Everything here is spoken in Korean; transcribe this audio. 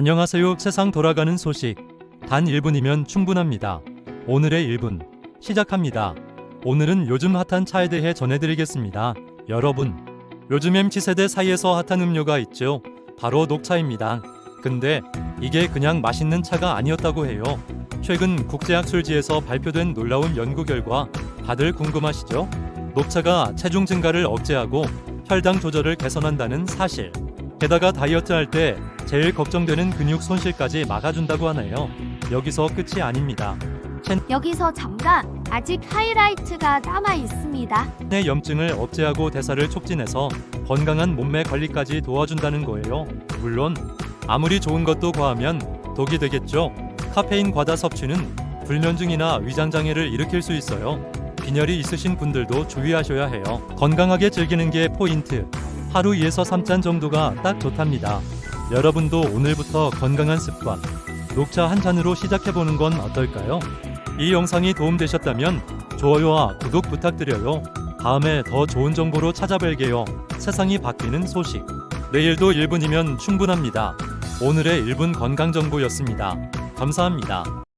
안녕하세요. 세상 돌아가는 소식. 단 1분이면 충분합니다. 오늘의 1분 시작합니다. 오늘은 요즘 핫한 차에 대해 전해드리겠습니다. 여러분, 요즘 MZ세대 사이에서 핫한 음료가 있죠. 바로 녹차입니다. 근데 이게 그냥 맛있는 차가 아니었다고 해요. 최근 국제학술지에서 발표된 놀라운 연구 결과 다들 궁금하시죠? 녹차가 체중 증가를 억제하고 혈당 조절을 개선한다는 사실. 게다가 다이어트 할 때 제일 걱정되는 근육 손실까지 막아준다고 하네요. 여기서 끝이 아닙니다. 여기서 잠깐 아직 하이라이트가 남아 있습니다. 내 염증을 억제하고 대사를 촉진해서 건강한 몸매 관리까지 도와준다는 거예요. 물론 아무리 좋은 것도 과하면 독이 되겠죠. 카페인 과다 섭취는 불면증이나 위장 장애를 일으킬 수 있어요. 빈혈이 있으신 분들도 주의하셔야 해요. 건강하게 즐기는 게 포인트. 하루 2에서 3잔 정도가 딱 좋답니다. 여러분도 오늘부터 건강한 습관, 녹차 한 잔으로 시작해보는 건 어떨까요? 이 영상이 도움되셨다면 좋아요와 구독 부탁드려요. 다음에 더 좋은 정보로 찾아뵐게요. 세상이 바뀌는 소식. 내일도 1분이면 충분합니다. 오늘의 1분 건강 정보였습니다. 감사합니다.